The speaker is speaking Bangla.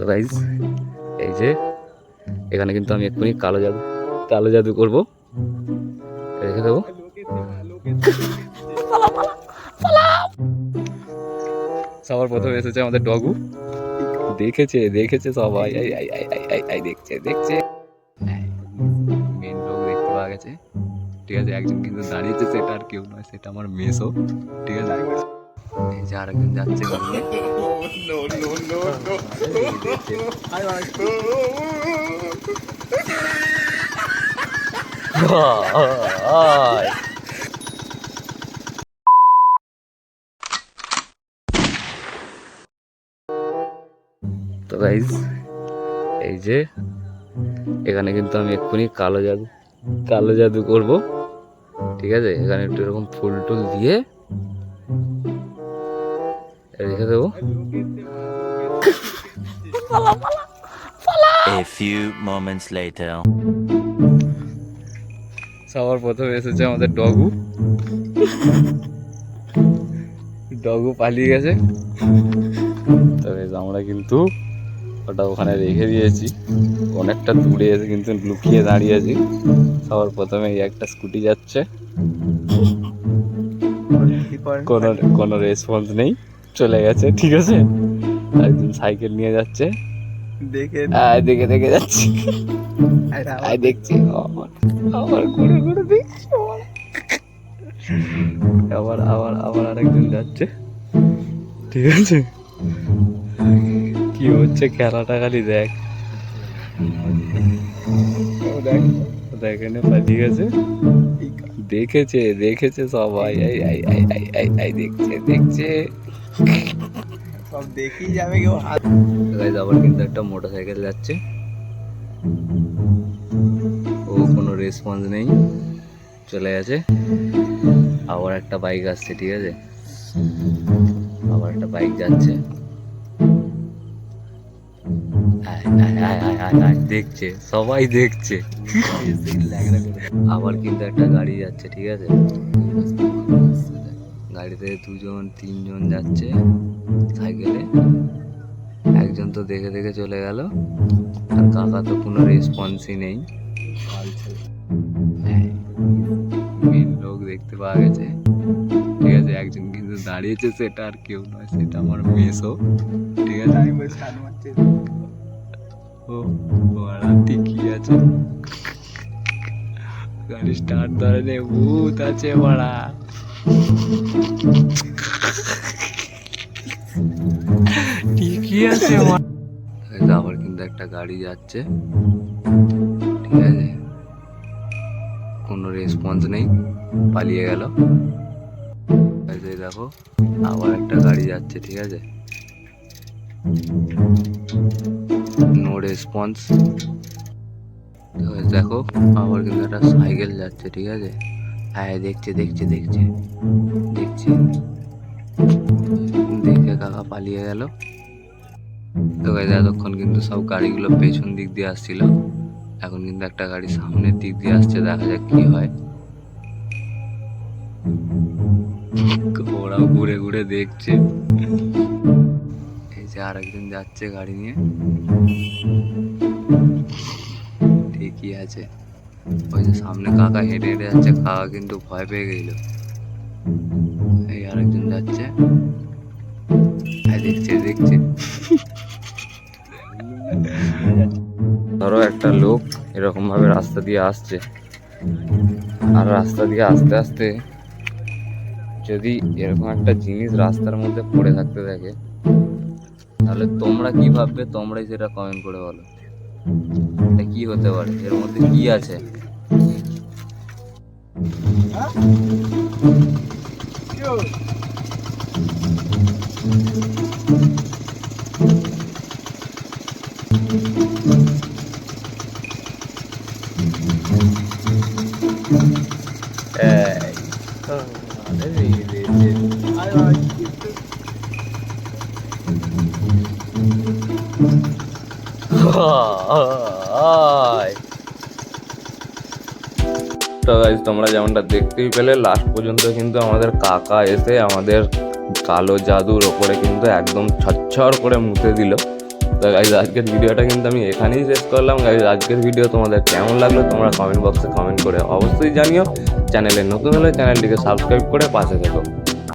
তো গাইজ এই যে এখানে কিন্তু আমি এক্ষুনি কালো জাদু কালো জাদু করব। রেখে দেবো। সবার প্রথমে এসেছে আমাদের ডগু। দেখেছে দেখেছে সবাই। আই আই আই আই আই আই দেখছে দেখছে। মেন লোক দেখতে পাওয়া গেছে। ঠিক আছে একজন কিন্তু দাঁড়িয়েছে সেটা আর কেউ নয় সেটা আমার মেসো। ঠিক আছে তো গাইজ এই যে এখানে কিন্তু আমি এক্ষুনি কালো জাদু কালো জাদু করব। ঠিক আছে? এখানে একটু এরকম ফুল টুল দিয়ে রেখে দেবো A few moments later. সবার প্রথমে এসেছে আমাদের ডগু। ডগু পালিয়ে গেছে। তবে আমরা কিন্তু ওটা ওখানে রেখে দিয়েছি। অনেকটা দূরে এসে কিন্তু লুকিয়ে দাঁড়িয়ে আছি। সবার প্রথমে একটা স্কুটি যাচ্ছে। কোনো কোনো রেসপন্স নেই। চলে গেছে ঠিক আছে? একজন সাইকেল নিয়ে যাচ্ছে। দেখে দেখে দেখে যাচ্ছে। আয় দেখছি। আবার আবার ঘুরে ঘুরে দেখছি আবার আবার আবার আরেকজন যাচ্ছে। ঠিক আছে? কি হচ্ছে? খেলাটা খালি দেখ। দেখ। দেখেনে পালিয়ে গেছে দেখেছে দেখেছে সবাই আই আই আই আই আই আই দেখছে দেখছে। সব দেখেই যাবে কেউ হাত গাইজ আবার কিন্তু একটা মোটর সাইকেল যাচ্ছে। ও কোনো রেসপন্স নেই। চলে গেছে। আবার একটা বাইক আসছে ঠিক আছে? আবার একটা বাইক যাচ্ছে। দেখছে, সবাই দেখছে। আবার কিন্তু একটা গাড়ি যাচ্ছে, ঠিক আছে? গাড়িতে দুজন, তিনজন যাচ্ছে সাইকেলে। একজন তো দেখে দেখে চলে গেল। আর কাকা তো কোনো রেসপন্সই নেই। মেন লোক দেখতে পাওয়া গেছে। ঠিক আছে, একজন কিন্তু দাঁড়িয়েছে, সেটা আর কেউ নয়, সেটা আমার মেসো। ঠিক আছে? আমি ও বড়া ঠিকই আছে? গাড়ি স্টার্ট ধরে নে, ভূত আছে বড়া ঠিকই আছে। আবার কিন্তু একটা গাড়ি যাচ্ছে। ঠিক আছে? কোনো রেসপন্স নেই, পালিয়ে গেল। দেখো, আবার একটা গাড়ি যাচ্ছে, ঠিক আছে? নো রেসপন্স দেখো আবার কিন্তু একটা সাইকেল যাচ্ছে, ঠিক আছে? হ্যাঁ দেখছে দেখছে দেখছে। দেখছে। দেখে কাকা পালিয়ে গেল। তো গাইজ এতক্ষণ কিন্তু সব গাড়িগুলো পেছন দিক দিয়ে আসছিল। এখন কিন্তু একটা গাড়ি সামনের দিক দিয়ে আসছে, দেখা যাক কি হয়। ওরাও ঘুরে ঘুরে দেখছে। এই যে আরেকজন যাচ্ছে গাড়ি নিয়ে। ঠিকই আছে। ওই যে সামনে কাকা হেঁটে হেঁটে যাচ্ছে, কাকা কিন্তু ভয় পেয়ে গেল। এই আরেকজন যাচ্ছে। দেখছে দেখছে। ধরো একটা লোক এরকম ভাবে রাস্তা দিয়ে আসছে। আর রাস্তা দিয়ে আস্তে আস্তে যদি এরকম একটা জিনিস রাস্তার মধ্যে পড়ে থাকতে থাকে তাহলে তোমরা কি ভাববে? তোমরাই সেটা কমেন্ট করে বলো। এটা কি হতে পারে? এর মধ্যে কি আছে? এই, তো গাইজ তোমরা যেমনটা দেখতেই পেলে লাস্ট পর্যন্ত কিন্তু আমাদের কাকা এসে আমাদের কালো জাদুর ওপরে কিন্তু একদম ছচ্ছর করে মুতে দিল। তো গাইজ আজকের ভিডিওটা কিন্তু আমি এখানেই শেষ করলাম। গাইজ আজকের ভিডিও তোমাদের কেমন লাগল তোমরা কমেন্ট বক্সে কমেন্ট করে অবশ্যই জানিও। চ্যানেলে নতুন হলে চ্যানেলটিকে সাবস্ক্রাইব করে পাশে থেকো।